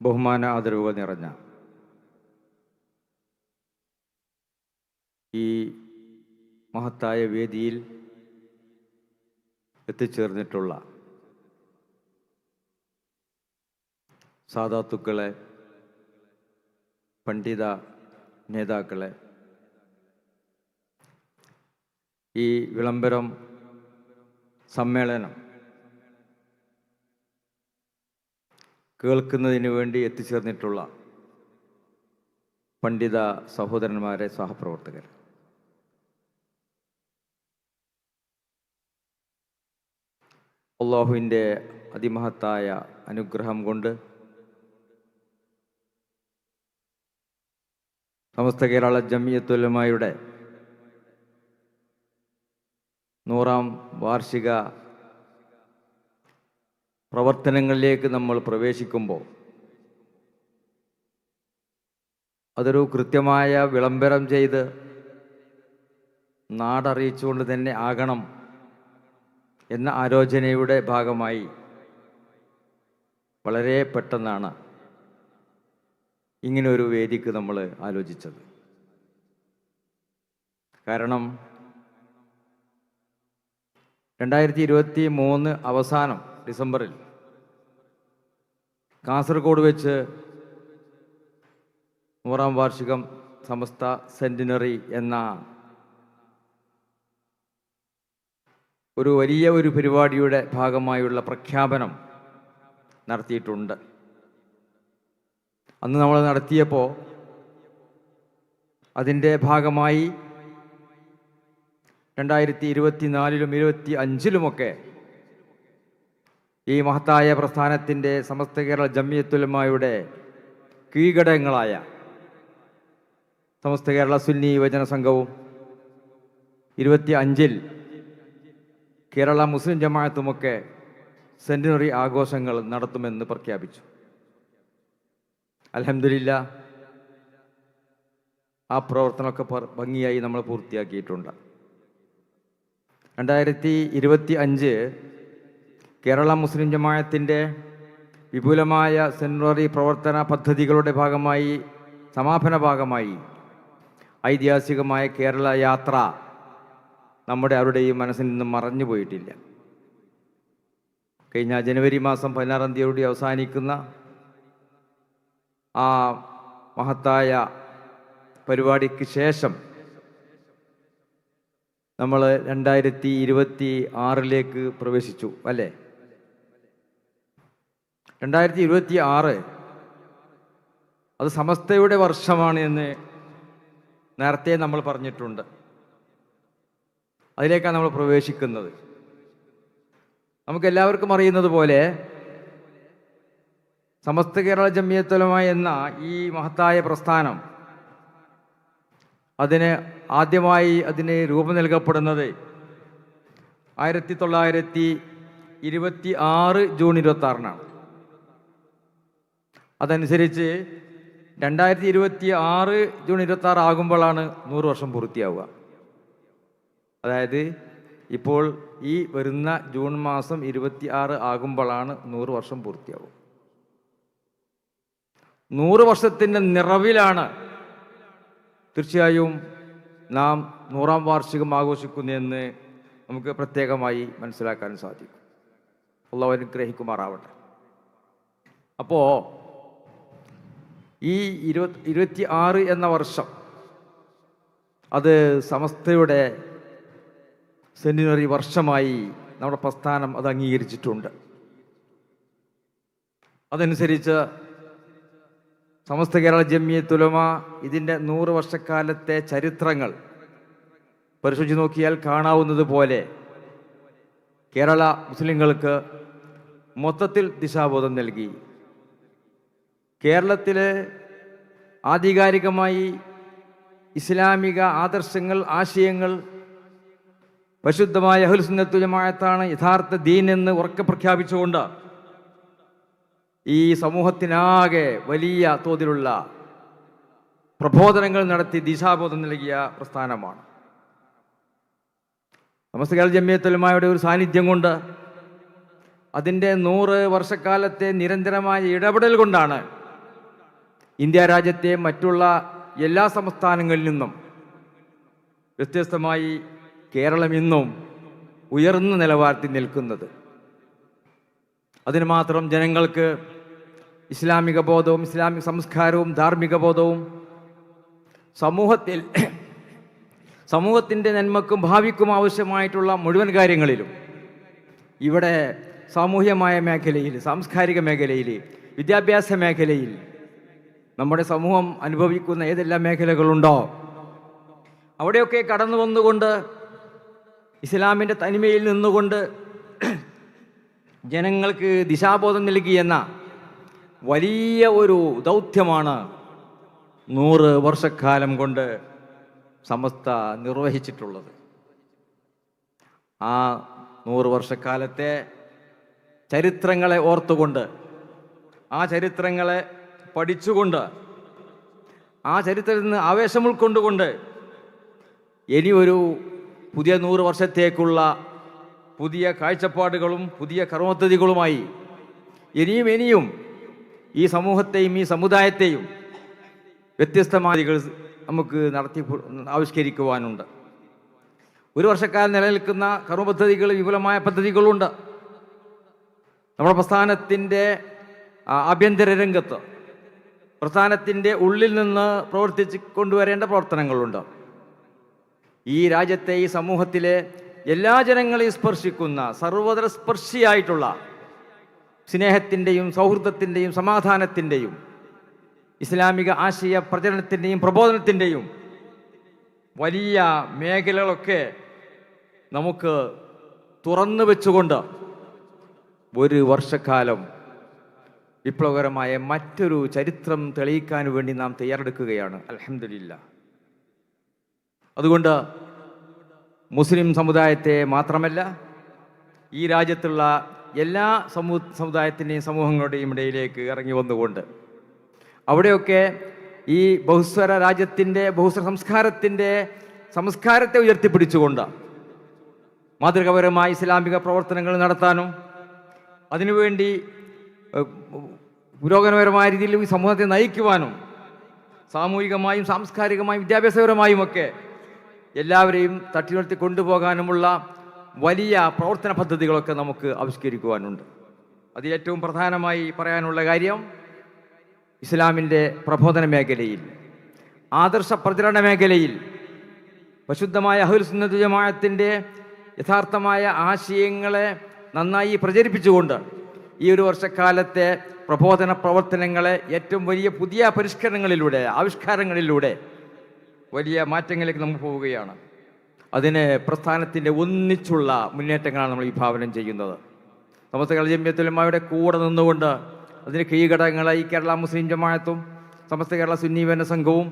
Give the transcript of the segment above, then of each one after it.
ബഹുമാന ആദരവുകൾ നിറഞ്ഞ ഈ മഹത്തായ വേദിയിൽ എത്തിച്ചേർന്നിട്ടുള്ള സാധാത്തുക്കളെ പണ്ഡിത നേതാക്കളെ ഈ വിളംബരം സമ്മേളനം കേൾക്കുന്നതിന് വേണ്ടി എത്തിച്ചേർന്നിട്ടുള്ള പണ്ഡിത സഹോദരന്മാരെ സഹപ്രവർത്തകർ. അള്ളാഹുവിന്റെ അതിമഹത്തായ അനുഗ്രഹം കൊണ്ട് സമസ്ത കേരള ജമിയത്തുലമായുടെ നൂറാം വാർഷിക പ്രവർത്തനങ്ങളിലേക്ക് നമ്മൾ പ്രവേശിക്കുമ്പോൾ അതൊരു കൃത്യമായ വിളംബരം ചെയ്ത് നാടറിയിച്ചുകൊണ്ട് തന്നെ ആകണം എന്ന ആലോചനയുടെ ഭാഗമായി വളരെ പെട്ടെന്നാണ് ഇങ്ങനൊരു വേദിക്ക് നമ്മൾ ആലോചിച്ചത്. കാരണം രണ്ടായിരത്തി ഇരുപത്തി മൂന്ന് അവസാനം ഡിസംബറിൽ കാസർഗോഡ് വെച്ച് നൂറാം വാർഷികം സമസ്ത സെന്റിനറി എന്ന ഒരു വലിയ ഒരു പരിപാടിയുടെ ഭാഗമായുള്ള പ്രഖ്യാപനം നടത്തിയിട്ടുണ്ട്. അന്ന് നമ്മൾ നടത്തിയപ്പോൾ അതിന്റെ ഭാഗമായി രണ്ടായിരത്തി ഇരുപത്തി നാലിലും ഇരുപത്തി അഞ്ചിലുമൊക്കെ ഈ മഹത്തായ പ്രസ്ഥാനത്തിന്റെ സമസ്ത കേരള ജമ്മിയത്തുലമായുടെ കീഘടകങ്ങളായ സമസ്ത കേരള സുന്നി യുവജന സംഘവും ഇരുപത്തി അഞ്ചിൽ കേരള മുസ്ലിം ജമാഅത്തുമൊക്കെ സെന്റിനറി ആഘോഷങ്ങൾ നടത്തുമെന്ന് പ്രഖ്യാപിച്ചു. അലഹമില്ല ആ പ്രവർത്തനമൊക്കെ ഭംഗിയായി നമ്മൾ പൂർത്തിയാക്കിയിട്ടുണ്ട്. രണ്ടായിരത്തി ഇരുപത്തി അഞ്ച് കേരള മുസ്ലിം ജമായത്തിന്റെ വിപുലമായ സെൻട്രറി പ്രവർത്തന പദ്ധതികളുടെ ഭാഗമായി സമാപന ഭാഗമായി ഐതിഹാസികമായ കേരള യാത്ര നമ്മുടെ ആരുടെയും മനസ്സിൽ നിന്നും മറഞ്ഞു പോയിട്ടില്ല. കഴിഞ്ഞ ജനുവരി മാസം പതിനാറാം തീയതി അവസാനിക്കുന്ന ആ മഹത്തായ പരിപാടിക്ക് ശേഷം നമ്മൾ രണ്ടായിരത്തി ഇരുപത്തി ആറിലേക്ക് പ്രവേശിച്ചു അല്ലേ? രണ്ടായിരത്തി ഇരുപത്തി ആറ് അത് സമസ്തയുടെ വർഷമാണ് എന്ന് നേരത്തെ നമ്മൾ പറഞ്ഞിട്ടുണ്ട്. അതിലേക്കാണ് നമ്മൾ പ്രവേശിക്കുന്നത്. നമുക്ക് എല്ലാവർക്കും അറിയുന്നത് പോലെ സമസ്ത കേരള ജമിയത്തുലമ എന്ന ഈ മഹത്തായ പ്രസ്ഥാനം അതിന് ആദ്യമായി അതിന് രൂപം നൽകപ്പെടുന്നത് ആയിരത്തി തൊള്ളായിരത്തി ഇരുപത്തി ആറ് ജൂൺ ഇരുപത്തി ആറിനാണ് അതനുസരിച്ച് രണ്ടായിരത്തി ഇരുപത്തി ആറ് ജൂൺ ഇരുപത്തി ആറ് ആകുമ്പോഴാണ് നൂറ് വർഷം പൂർത്തിയാവുക. അതായത് ഇപ്പോൾ ഈ വരുന്ന ജൂൺ മാസം ഇരുപത്തി ആറ് ആകുമ്പോഴാണ് നൂറ് വർഷം പൂർത്തിയാവുക. നൂറ് വർഷത്തിന്റെ നിറവിലാണ് തീർച്ചയായും നാം നൂറാം വാർഷികം ആഘോഷിക്കുന്നതെന്ന് നമുക്ക് പ്രത്യേകമായി മനസ്സിലാക്കാൻ സാധിക്കും. അള്ളാഹു അനുഗ്രഹിക്കുമാറാവട്ടെ. അപ്പോൾ ഈ ഇരുപത്തി ഇരുപത്തി ആറ് എന്ന വർഷം അത് സമസ്തയുടെ സെന്റിനറി വർഷമായി നമ്മുടെ പ്രസ്ഥാനം അത് അംഗീകരിച്ചിട്ടുണ്ട്. അതനുസരിച്ച് സമസ്ത കേരള ജമ്മിയത്തുലമ ഇതിന്റെ നൂറ് വർഷക്കാലത്തെ ചരിത്രങ്ങൾ പരിശോധിച്ച് നോക്കിയാൽ കാണാവുന്നത് പോലെ കേരള മുസ്ലിങ്ങൾക്ക് മൊത്തത്തിൽ ദിശാബോധം നൽകി. കേരളത്തിലെ ആധികാരികമായി ഇസ്ലാമിക ആദർശങ്ങൾ ആശയങ്ങൾ പരിശുദ്ധമായ അഹുൽസുന്നത്തു ജമാഅത്താണ് യഥാർത്ഥ ദീൻ എന്ന് ഉറക്കെ പ്രഖ്യാപിച്ചുകൊണ്ട് ഈ സമൂഹത്തിനാകെ വലിയ തോതിലുള്ള പ്രബോധനങ്ങൾ നടത്തി ദിശാബോധം നൽകിയ പ്രസ്ഥാനമാണ്. സമസ്ത കേരള ജമ്മിയത്തുലമായുടെ ഒരു സാന്നിധ്യം കൊണ്ട് അതിന്റെ നൂറ് വർഷക്കാലത്തെ നിരന്തരമായ ഇടപെടൽ കൊണ്ടാണ് ഇന്ത്യ രാജ്യത്തെ മറ്റുള്ള എല്ലാ സംസ്ഥാനങ്ങളിൽ നിന്നും വ്യത്യസ്തമായി കേരളം ഇന്നും ഉയർന്ന നിലവാരത്തിൽ നിൽക്കുന്നത്. അതിന് മാത്രം ജനങ്ങൾക്ക് ഇസ്ലാമിക ബോധവും ഇസ്ലാമിക സംസ്കാരവും ധാർമ്മിക ബോധവും സമൂഹത്തിൽ സമൂഹത്തിന്റെ നന്മക്കും ഭാവിക്കും ആവശ്യമായിട്ടുള്ള മുഴുവൻ കാര്യങ്ങളിലും ഇവിടെ സാമൂഹ്യമായ മേഖലയിൽ സാംസ്കാരിക മേഖലയിൽ വിദ്യാഭ്യാസ മേഖലയിൽ നമ്മുടെ സമൂഹം അനുഭവിക്കുന്ന ഏതെല്ലാം മേഖലകളുണ്ടോ? അവിടെയൊക്കെ കടന്നു വന്നുകൊണ്ട് ഇസ്ലാമിന്റെ തനിമയിൽ നിന്നുകൊണ്ട് ജനങ്ങൾക്ക് ദിശാബോധം നൽകിയെന്ന വലിയ ഒരു ദൗത്യമാണ് നൂറ് വർഷക്കാലം കൊണ്ട് സമസ്ത നിർവഹിച്ചിട്ടുള്ളത്. ആ നൂറ് വർഷക്കാലത്തെ ചരിത്രങ്ങളെ ഓർത്തുകൊണ്ട് ആ ചരിത്രങ്ങളെ പഠിച്ചുകൊണ്ട് ആ ചരിത്രത്തിൽ നിന്ന് ആവേശം ഉൾക്കൊണ്ടുകൊണ്ട് ഇനി ഒരു പുതിയ നൂറ് വർഷത്തേക്കുള്ള പുതിയ കാഴ്ചപ്പാടുകളും പുതിയ കർമ്മപദ്ധതികളുമായി ഇനിയും ഇനിയും ഈ സമൂഹത്തെയും ഈ സമുദായത്തെയും വ്യത്യസ്തമായികൾ നമുക്ക് നടത്തി ആവിഷ്കരിക്കുവാനുണ്ട്. ഒരു വർഷക്കാലം നിലനിൽക്കുന്ന കർമ്മപദ്ധതികൾ വിപുലമായ പദ്ധതികളുണ്ട്. നമ്മുടെ പ്രസ്ഥാനത്തിന്റെ ആഭ്യന്തര രംഗത്ത് പ്രസ്ഥാനത്തിന്റെ ഉള്ളിൽ നിന്ന് പ്രവർത്തിച്ച് കൊണ്ടുവരേണ്ട പ്രവർത്തനങ്ങളുണ്ട്. ഈ രാജ്യത്തെ ഈ സമൂഹത്തിലെ എല്ലാ ജനങ്ങളെയും സ്പർശിക്കുന്ന സർവതര സ്പർശിയായിട്ടുള്ള സ്നേഹത്തിന്റെയും സൗഹൃദത്തിന്റെയും സമാധാനത്തിന്റെയും ഇസ്ലാമിക ആശയ പ്രചരണത്തിന്റെയും പ്രബോധനത്തിന്റെയും വലിയ മേഖലകളൊക്കെ നമുക്ക് തുറന്നു വെച്ചുകൊണ്ട് ഒരു വർഷക്കാലം വിപ്ലവകരമായ മറ്റൊരു ചരിത്രം തെളിയിക്കാൻ വേണ്ടി നാം തയ്യാറെടുക്കുകയാണ്. അലഹമില്ല അതുകൊണ്ട് മുസ്ലിം സമുദായത്തെ മാത്രമല്ല ഈ രാജ്യത്തുള്ള എല്ലാ സമൂ സമുദായത്തിന്റെയും സമൂഹങ്ങളുടെയും ഇടയിലേക്ക് ഇറങ്ങി വന്നുകൊണ്ട് അവിടെയൊക്കെ ഈ ബഹുസ്വര രാജ്യത്തിന്റെ ബഹുസ്വര സംസ്കാരത്തിന്റെ സംസ്കാരത്തെ ഉയർത്തിപ്പിടിച്ചുകൊണ്ട് മാതൃകപരമായ ഇസ്ലാമിക പ്രവർത്തനങ്ങൾ നടത്താനും അതിനുവേണ്ടി പുരോഗമനപരമായ രീതിയിൽ ഈ സമൂഹത്തെ നയിക്കുവാനും സാമൂഹികമായും സാംസ്കാരികമായും വിദ്യാഭ്യാസപരമായും ഒക്കെ എല്ലാവരെയും തട്ടിനിർത്തി കൊണ്ടുപോകാനുമുള്ള വലിയ പ്രവർത്തന പദ്ധതികളൊക്കെ നമുക്ക് ആവിഷ്കരിക്കുവാനുണ്ട്. അതിൽ ഏറ്റവും പ്രധാനമായി പറയാനുള്ള കാര്യം ഇസ്ലാമിന്റെ പ്രബോധന മേഖലയിൽ ആദർശ പ്രചരണ മേഖലയിൽ പരിശുദ്ധമായ അഹുൽ സുന്നത്ത് യഥാർത്ഥമായ ആശയങ്ങളെ നന്നായി പ്രചരിപ്പിച്ചുകൊണ്ട് ഈ ഒരു വർഷക്കാലത്തെ പ്രബോധന പ്രവർത്തനങ്ങളെ ഏറ്റവും വലിയ പുതിയ പരിഷ്കരണങ്ങളിലൂടെ ആവിഷ്കാരങ്ങളിലൂടെ വലിയ മാറ്റങ്ങളിലേക്ക് നമ്മൾ പോവുകയാണ്. അതിന് പ്രസ്ഥാനത്തിന്റെ ഒന്നിച്ചുള്ള മുന്നേറ്റങ്ങളാണ് നമ്മൾ വിഭാവനം ചെയ്യുന്നത്. സമസ്ത കേരള ജമ്യത്തുലമായുടെ കൂടെ നിന്നുകൊണ്ട് അതിന് കീഘടകങ്ങളായി കേരള മുസ്ലിം ജമാഅത്തും സമസ്ത കേരള സുന്നീവന സംഘവും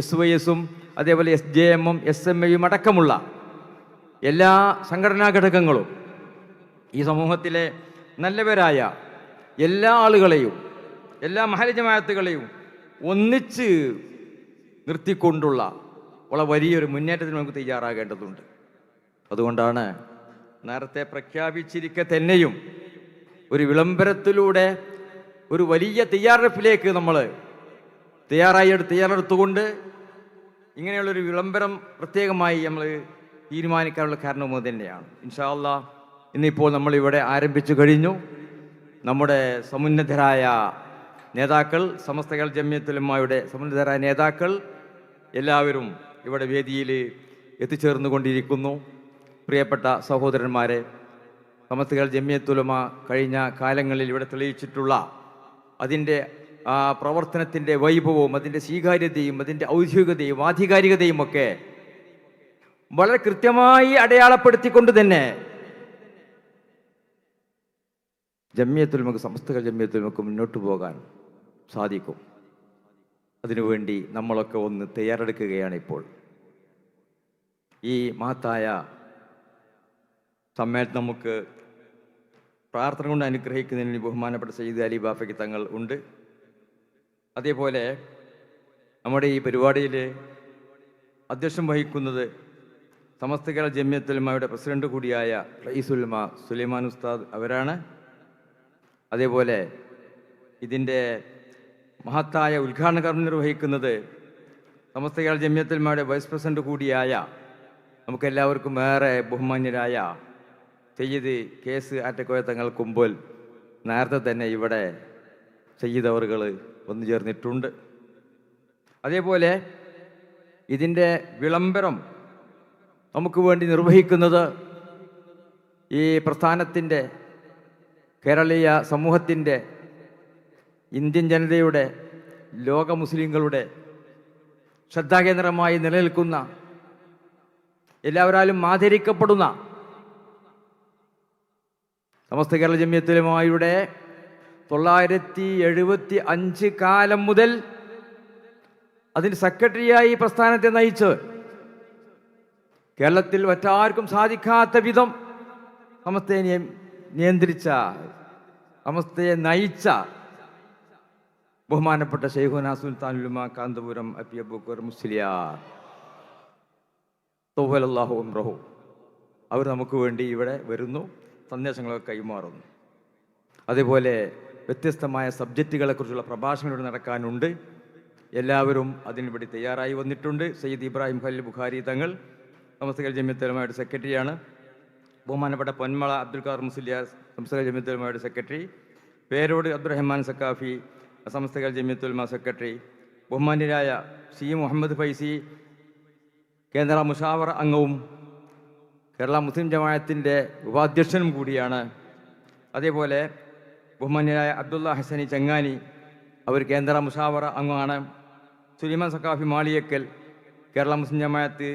എസ് വൈ എസും അതേപോലെ എസ് ജെ എമ്മും എസ് എം എയും അടക്കമുള്ള എല്ലാ സംഘടനാ ഘടകങ്ങളും ഈ സമൂഹത്തിലെ നല്ലവരായ എല്ലാ ആളുകളെയും എല്ലാ മഹല ജമാഅത്തുകളെയും ഒന്നിച്ച് നിർത്തിക്കൊണ്ടുള്ള ഉള്ള വലിയൊരു മുന്നേറ്റത്തിന് നമുക്ക് തയ്യാറാകേണ്ടതുണ്ട്. അതുകൊണ്ടാണ് നേരത്തെ പ്രഖ്യാപിച്ചിരിക്കെ തന്നെയും ഒരു വിളംബരത്തിലൂടെ ഒരു വലിയ തയ്യാറെടുപ്പിലേക്ക് നമ്മൾ തയ്യാറായി തയ്യാറെടുത്തുകൊണ്ട് ഇങ്ങനെയുള്ളൊരു വിളംബരം പ്രത്യേകമായി നമ്മൾ തീരുമാനിക്കാനുള്ള കാരണവും തന്നെയാണ് ഇൻഷാല്ല ഇന്നിപ്പോൾ നമ്മളിവിടെ ആരംഭിച്ചു കഴിഞ്ഞു. നമ്മുടെ സമുന്നതരായ നേതാക്കൾ സമസ്ത കേരള ജമ്യത്തുലമായുടെ സമുന്നതരായ നേതാക്കൾ എല്ലാവരും ഇവിടെ വേദിയിൽ എത്തിച്ചേർന്നുകൊണ്ടിരിക്കുന്നു. പ്രിയപ്പെട്ട സഹോദരന്മാരെ സമസ്ത കേരള ജമ്യത്തുലമ കഴിഞ്ഞ കാലങ്ങളിൽ ഇവിടെ തെളിയിച്ചിട്ടുള്ള അതിന്റെ പ്രവർത്തനത്തിന്റെ വൈഭവവും അതിന്റെ സ്വീകാര്യതയും അതിന്റെ ഔദ്യോഗികതയും ആധികാരികതയും ഒക്കെ വളരെ കൃത്യമായി അടയാളപ്പെടുത്തിക്കൊണ്ട് തന്നെ ജമ്യത്തുൽമക്ക് സമസ്തകൾ ജമ്യത്തുൽമക്ക് മുന്നോട്ട് പോകാൻ സാധിക്കും. അതിനുവേണ്ടി നമ്മളൊക്കെ ഒന്ന് തയ്യാറെടുക്കുകയാണ് ഇപ്പോൾ. ഈ മഹത്തായ സമ്മേളനം നമുക്ക് പ്രാർത്ഥന കൊണ്ട് അനുഗ്രഹിക്കുന്നതിന് ബഹുമാനപ്പെട്ട സയ്യിദ് അലി ബാഫയ്ക്ക് തങ്ങൾ ഉണ്ട്. അതേപോലെ നമ്മുടെ ഈ പരിപാടിയിൽ അധ്യക്ഷം വഹിക്കുന്നത് സമസ്ത കേരള ജമ്യത്തുലമയുടെ പ്രസിഡന്റ് കൂടിയായ റയീസുൽമ സുലൈമാൻ ഉസ്താദ് അവരാണ്. അതേപോലെ ഇതിന്റെ മഹത്തായ ഉദ്ഘാടന കർമ്മം നിർവഹിക്കുന്നത് സമസ്ത കേരള ജമ്യത്തിന്മാരുടെ വൈസ് പ്രസിഡന്റ് കൂടിയായ നമുക്കെല്ലാവർക്കും ഏറെ ബഹുമാന്യരായ സയ്യിദ് കേസ് ആറ്റക്കോയ തങ്ങൾ കുമ്പോൾ നേരത്തെ തന്നെ ഇവിടെ സയ്യിദ് അവറുകൾ വന്നു ചേർന്നിട്ടുണ്ട്. അതേപോലെ ഇതിന്റെ വിളംബരം നമുക്ക് വേണ്ടി നിർവഹിക്കുന്നത് ഈ പ്രസ്ഥാനത്തിന്റെ കേരളീയ സമൂഹത്തിന്റെ ഇന്ത്യൻ ജനതയുടെ ലോക മുസ്ലിങ്ങളുടെ ശ്രദ്ധാകേന്ദ്രമായി നിലനിൽക്കുന്ന എല്ലാവരാലും ആദരിക്കപ്പെടുന്ന സമസ്ത കേരള ജമ്യത്തിലുമായുടെ തൊള്ളായിരത്തി എഴുപത്തി അഞ്ച് കാലം മുതൽ അതിന് സെക്രട്ടറിയായി പ്രസ്ഥാനത്തെ നയിച്ച് കേരളത്തിൽ മറ്റാർക്കും സാധിക്കാത്ത വിധം സമസ്തയെ നിയ- നിയന്ത്രിച്ച സമസ്തയെ നയിച്ച ബഹുമാനപ്പെട്ട ഷെയ്ഖുന സുൽത്താനുലുമ കാന്തപുരം അപ്പി അബൂക്കർ മുസ്ലിയാർ അവർ നമുക്ക് വേണ്ടി ഇവിടെ വരുന്നു സന്ദേശങ്ങളൊക്കെ കൈമാറുന്നു. അതേപോലെ വ്യത്യസ്തമായ സബ്ജക്റ്റുകളെക്കുറിച്ചുള്ള പ്രഭാഷണം ഇവിടെ നടക്കാനുണ്ട്. എല്ലാവരും അതിനുവേണ്ടി തയ്യാറായി വന്നിട്ടുണ്ട്. സയ്യിദ് ഇബ്രാഹിം ഖലീൽ ബുഖാരി തങ്ങൾ സമസ്തകൾ ജമ്യത്തലമായുടെ സെക്രട്ടറിയാണ്. ബഹുമാനപ്പെട്ട പൊന്മള അബ്ദുൽ ഖാർ മുസ്ലിയാർ സംസ്ഥാന ജമ്യത്തുലമയുടെ സെക്രട്ടറി പേരോട് അബ്ദുറഹ്മാൻ സക്കാഫി സംസ്ഥകൾ ജമ്യത്തുൽമ സെക്രട്ടറി ബഹുമാന്യരായ സി മുഹമ്മദ് ഫൈസി കേന്ദ്ര മുഷാവർ അംഗവും കേരള മുസ്ലിം ജമാഅത്തിന്റെ ഉപാധ്യക്ഷനും കൂടിയാണ്. അതേപോലെ ബഹുമാന്യരായ അബ്ദുള്ള ഹസനി ചങ്ങാനി അവർ കേന്ദ്ര മുഷാവർ അംഗമാണ്. സുലിമാൻ സക്കാഫി മാളിയക്കൽ കേരള മുസ്ലിം ജമാഅത്ത്